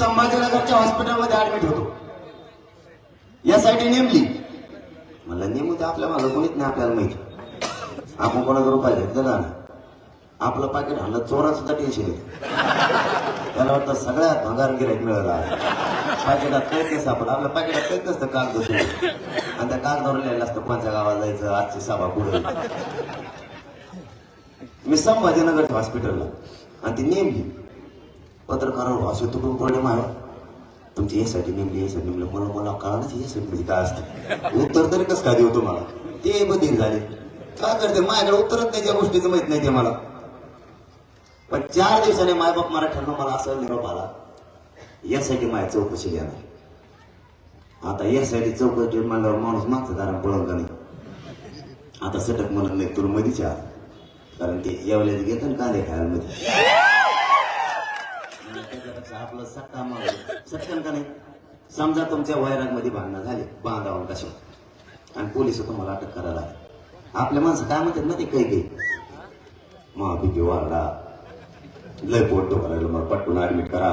संभाजीनगरच्या हॉस्पिटलमध्ये ऍडमिट होतो. यासाठी नेमली. म्हणलं नेमू ते आपल्या मागं कोणीच नाही आपल्याला माहिती. आपण कोणाचा रुपये घेतलं ना. आपलं पाकिट हल्लं चोरा सुद्धा टेन्शन येत. त्याला वाटतं सगळ्यात भंगार गिरायक मिळाला. पाकिटात काहीच नाही सापडलं. आपल्या पाकिटात काहीच नसतं कागद आणि त्या कागदावर लिहिलं असतं कोणत्या गावाला जायचं आजची सभा पुढे मी संभाजीनगरच्या हॉस्पिटलला आणि ती नेमली. पत्रकारावर भाषे तुटून प्रॉब्लेम आहे तुमची यासाठी नेमली यासाठी नेमलं. मला मला कळालंच यासाठी म्हणजे काय असतं. उत्तर तरी कसं काय देऊ तुम्हाला? ते बधीर झाले. काय करते? माझ्याकडे उत्तरच नाही त्या गोष्टीचं माहीत नाही ते मला. पण चार दिवसाने मायबाप मराठ्यांना मला असं निरोप आला. यासाठी माझ्या चौकशी घेणार. आता यासाठी चौकशी म्हणल्यावर माणूस मागचं दारा पळून का नाही आता सटक म्हणत नाही तुला मधीच्या कारण ते यावेळेस घेतात का कांदे खायला मध्ये. त्याच्यापेक्षा आपलं माग. सटकन का नाही? समजा तुमच्या वैरागमध्ये भांडणं झाले बांधावून कशा आणि पोलीस तुम्हाला अटक करायला. आपल्या माणसं काय म्हणतात ना ते काही काही? महाबीपी वारडा. लय पोट दुखायला मला पटकून ऍडमिट करा.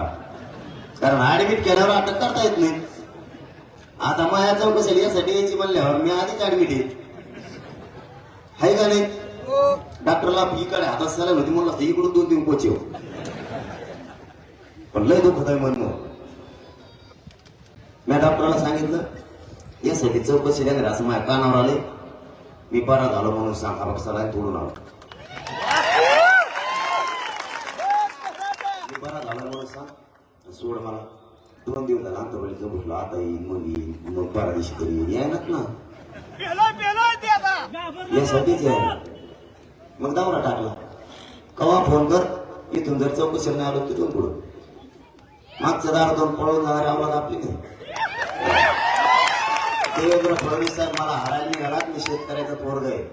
कारण ऍडमिट केल्यावर अटक करता येत नाही. आता माझ्या चौकशी यासाठी यायची म्हणल्यावर मी आधीच ऍडमिट आहे. हाय का नाही? डॉक्टरला इकडे हातात सलाम होती म्हणलं इकडून दोन तीन पोचेव पण लय दुखत आहे म्हणून. मी डॉक्टरला सांगितलं यासाठी चौकशी देणार असं माझ्या कानावर आले मी बरा झालो म्हणून सांग सलाईन तोडून आलो मी बरा झालो म्हणून सांग सोड मला. दोन दिवस झाला अंतर्वलीचं बसलो आता येईन मग येईन मग बारा दिवशी तरी येईन? यायनात ना. यासाठीच आहे मग दावरा टाकला. कवा फोन कर? इथून जर चौकशी नाही आलो तिथून पुढं. मागच्या दारातून पळून जाणारे आम्हाला आपली. देवेंद्र फडणवीस साहेब मला हरायला निघाला मी शेतकऱ्याचा पोरग आहे.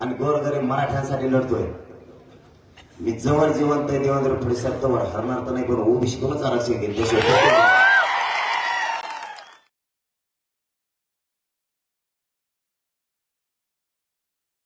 आणि गोरगरीब मराठ्यांसाठी लढतोय. मी जवळ जिवंत आहे देवेंद्र फडणवीस साहेब. जवळ हरणार तर नाही पण ओबीसी कोणच आरक्षण घेईल?